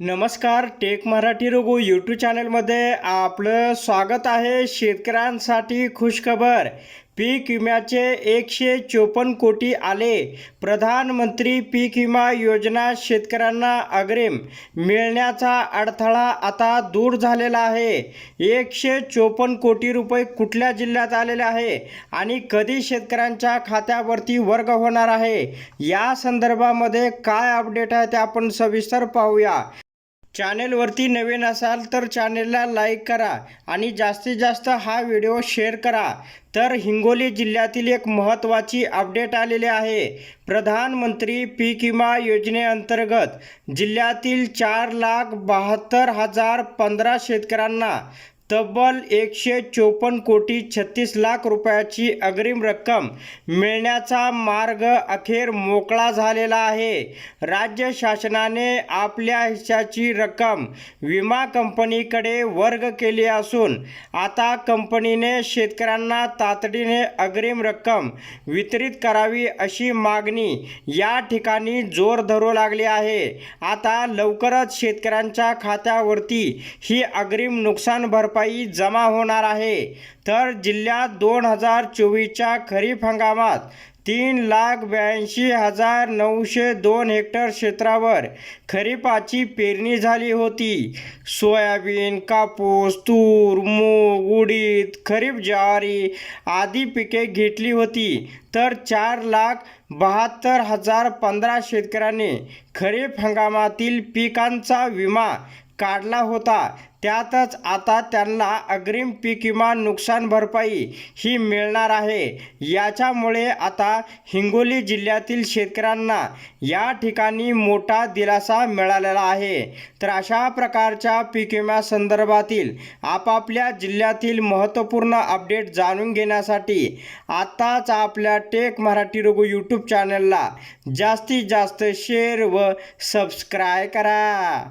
नमस्कार take Marathi Raghu YouTube चॅनलमध्ये आपलं स्वागत आहे शेतकऱ्यांसाठी खुशखबर. पीक विम्याचे एकशे चोपन्न कोटी आले. प्रधानमंत्री पीक विमा योजना शेतकऱ्यांना अग्रिम. मिळण्याचा अडथळा आता दूर झालेला आहे. एकशे चोपन्न कोटी रुपये कुठल्या जिल्ह्यात आलेले आहे आणि कधी शेतकऱ्यांच्या खात्यावरती वर्ग होणार आहे? या संदर्भामध्ये काय अपडेट आहे ते आपण सविस्तर पाहूया. चॅनेलवरती नवीन असाल तर चॅनेलला लाईक करा आणि जास्तीत जास्त हा व्हिडिओ शेअर करा. तर हिंगोली जिल्ह्यातील एक महत्त्वाची अपडेट आलेली आहे. प्रधानमंत्री पीक विमा योजनेअंतर्गत जिल्ह्यातील चार लाख बहात्तर हजार पंधरा शेतकऱ्यांना तब्बल एकशे चोपन्न कोटी छत्तीस लाख रुपयाची अग्रिम रक्कम मिळण्याचा मार्ग अखेर मोकळा झालेला आहे. राज्य शासनाने आपल्या हिश्श्याची रक्कम विमा कंपनीकडे वर्ग केली असून आता कंपनीने शेतकऱ्यांना तातडीने अग्रिम रक्कम वितरित करावी अशी मागणी या ठिकाणी जोर धरू लागली आहे. आता लवकरच शेतकऱ्यांच्या खात्यावरती ही अग्रिम नुकसान भरपाई जमा होणार आहे. तर जिल्ह्यात दोन हजार चोवीसच्या खरीप हंगामात तीन लाख ब्याऐंशी हजार नऊशे दोन हेक्टर क्षेत्रावर खरीपाची पेरणी झाली होती. सोयाबीन कापूस तूर मूग उडीद खरीप ज्वारी आदी पिके घेतली होती. तर चार लाख बहात्तर हजार पंधरा शेतकऱ्यांनी खरीप हंगामातील पिकांचा विमा काढला होता. त्यातच आता त्यांना अग्रिम पीक विमा नुकसान भरपाई ही मिळणार आहे. याच्यामुळे आता हिंगोली जिल्ह्यातील शेतकऱ्यांना या ठिकाणी मोठा दिलासा मिळालेला आहे. तर अशा प्रकारच्या पीक विमा संदर्भातील आपापल्या जिल्ह्यातील महत्त्वपूर्ण अपडेट जाणून घेण्यासाठी आत्ताच आपल्या टेक मराठी रघु यूट्यूब चॅनलला जास्तीत जास्त शेअर व सबस्क्राय करा.